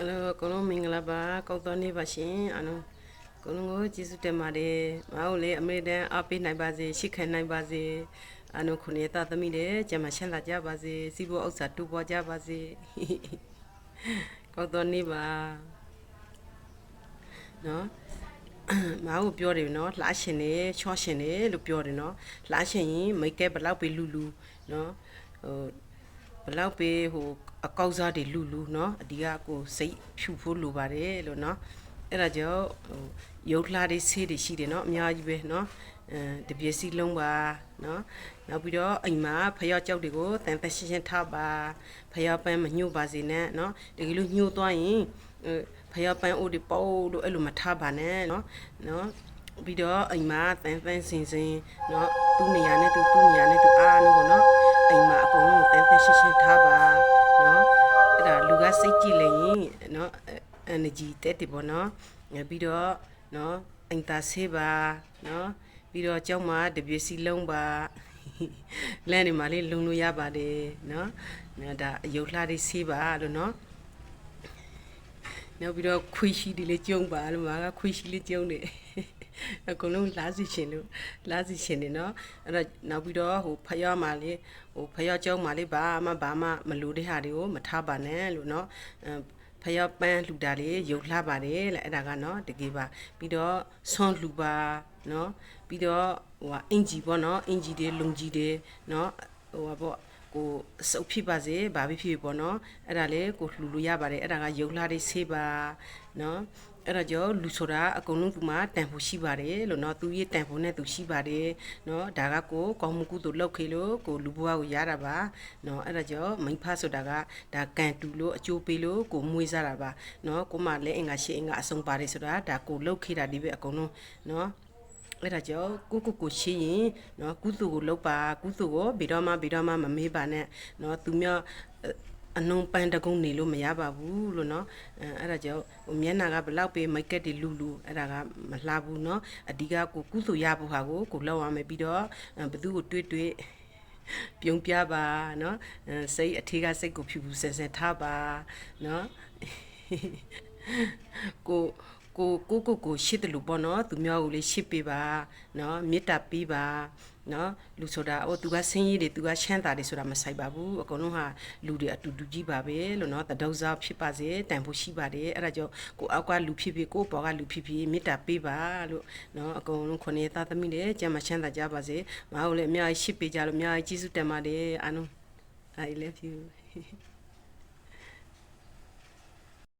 အဲ့လိုအကုန်လုံးမင်္ဂလာပါကောက်တော်နေပါရှင်အားလုံးအကုန်လုံးကိုကျေးဇူးတင်ပါတယ်မအားလည်းအမေရိကန်အားပေးနိုင်ပါစေရှိခံနိုင်ပါစေအားလုံးခုနေတာသမီးတွေကျမရှင်းလာကြပါစေစီးပွားဥစ္စာတူပွားကြပါစေကောက်တော်နေပါနော်မအားကိုပြောတယ်နော်လှရှင်နေချောရှင်နေလို့ပြောတယ်နော်လှရှင်ရင်မိတ်ကဲဘလောက်ပဲလူလူနော်ဟိုဘ လောက်ပဲဟိုအကောက်စားတွေလူလူเนาะအဒီကကိုစိတ်ဖြူဖို့လိုပါတယ်လို့เนาะအဲ့ဒါကြောင့်ဟိုရုပ်လှတွေဆေးတွေရှိတယ်เนาะအများကြီးပဲเนาะအဲတပြည့်စီလုံးပါเนาะနောက်ပြီးတော့အိမ်မှာဖယောက်ကြောက်တွေကိုတန်တရှင်းရှင်းထားပါဖယောက်ပန်းမညှို့ပါစေနဲ့เนาะတကယ်လို့ညှို့သွားရင်ဖယောက်ပန်းအိုးတွေပို့လို့အဲ့လိုမထားပါနဲ့เนาะเนาะ ပြီးတော့အိမ်မှာတန်တန်စင်စင်เนาะသူ့နေရာနဲ့သူသူ့နေရာနဲ့သူအားလို့ပေါ့เนาะအိမ်မှာအကုန်လုံးတန်တန်ရှင်းရှင်းထားပါเนาะအဲ့ဒါလူကစိတ်ကြည့်လိုက်ရင်เนาะ energy တက်တယ်ပေါ့เนาะပြီးတော့เนาะအိမ်သားဆေးပါเนาะပြီးတော့ကျောင်းမှာတပြည့်စီလုံးပါလမ်းနေမှာလေးလုံလို့ရပါတယ်เนาะဒါအယုတ်လှလေးဆေးပါလို့เนาะ နောက်ပြီးတော့ခွေးရှိတွေလည်းကျုံပါလို့မာကခွေးရှိလေးကျုံတယ်အကုန်လုံးလာစီရှင်လို့လာစီရှင်နေနော်အဲ့တော့နောက်ပြီးတော့ဟိုဖယောမာလေးဟိုဖယောကျုံမာလေးဘာမှဘာမှမလိုတဲ့ဟာတွေကိုမထားပါနဲ့လို့နော်ဖယောပန်းလှူတာလေးရုပ်လှပါတယ်လေအဲ့ဒါကနော်တကယ်ပါပြီးတော့ဆွန်လှူပါနော်ပြီးတော့ဟိုအင်ဂျီပေါ့နော်အင်ဂျီတွေလုံကြီးတွေနော်ဟိုပါပေါ့ ကိုစုပ်ဖြစ်ပါစေဘာဖြစ်ဖြစ်ပေါ့နော်အဲ့ဒါလေကိုလှူလို့ရပါတယ်အဲ့ဒါကရုပ်လှတွေဆေးပါနော်အဲ့ဒါကြောင့်လူဆိုတာအကုန်လုံးကမှတန်ဖိုးရှိပါတယ်လို့နော်သူရဲ့တန်ဖိုးနဲ့သူရှိပါတယ်နော်ဒါကကိုကောင်းမှုကုသိုလ်လုပ်ခေလို့ကိုလူဘဝကိုရတာပါနော်အဲ့ဒါကြောင့်မိဖဆိုတာကဒါကံတူလို့အကျိုးပေးလို့ကိုမွေးစားတာပါနော်ကိုမှလည်းအင်္ဂါရှိအင်္ဂါအဆုံးပါတယ်ဆိုတာဒါကိုလုပ်ခေတာဒီပဲအကုန်လုံးနော် အဲ့ဒါကြောင့်ကိုကိုကိုရှိရင်เนาะကုသိုလ်ကိုလုပ်ပါကုသိုလ်ကိုဘယ်တော့မှဘယ်တော့မှမမေးပါနဲ့เนาะသူများအနုံပန်းတကုံနေလို့မရပါဘူးလို့เนาะအဲအဲ့ဒါကြောင့်ဟိုမျက်နှာကဘလောက်ပဲမိတ်ကက်တွေလူလူအဲ့ဒါကမလှဘူးเนาะအဓိကကိုကုသိုလ်ရဖို့ဟာကိုကိုလောက်ရမယ်ပြီးတော့ဘသူကိုတွေ့တွေ့ပြုံးပြပါเนาะစိတ်အထေးကစိတ်ကိုဖြူဖြူဆဲဆဲထားပါเนาะကို ကိုကိုကိုကိုရှစ်တယ်လို့ပေါ့နော်သူများကိုလေးရှစ်ပေးပါနော်မေတ္တာပေးပါနော်လူဆိုတာဟိုသူကဆင်းရဲတွေသူကချမ်းသာတွေဆိုတာမဆိုင်ပါဘူးအကုန်လုံးဟာလူတွေအတူတူကြီးပါပဲလို့နော်တဒုစားဖြစ်ပါစေတန်ဖို့ရှိပါတယ်အဲ့ဒါကြောင့်ကိုအောက်ကလူဖြစ်ဖြစ်ကိုပေါ်ကလူဖြစ်ဖြစ်မေတ္တာပေးပါလို့နော်အကုန်လုံးခုနှစ်သားသမီးတွေကျမ်းမချမ်းသာကြပါစေမဟုတ်လေအများကြီးရှစ်ပေးကြလို့အများကြီးကျေးဇူးတင်ပါတယ်အားလုံး I love you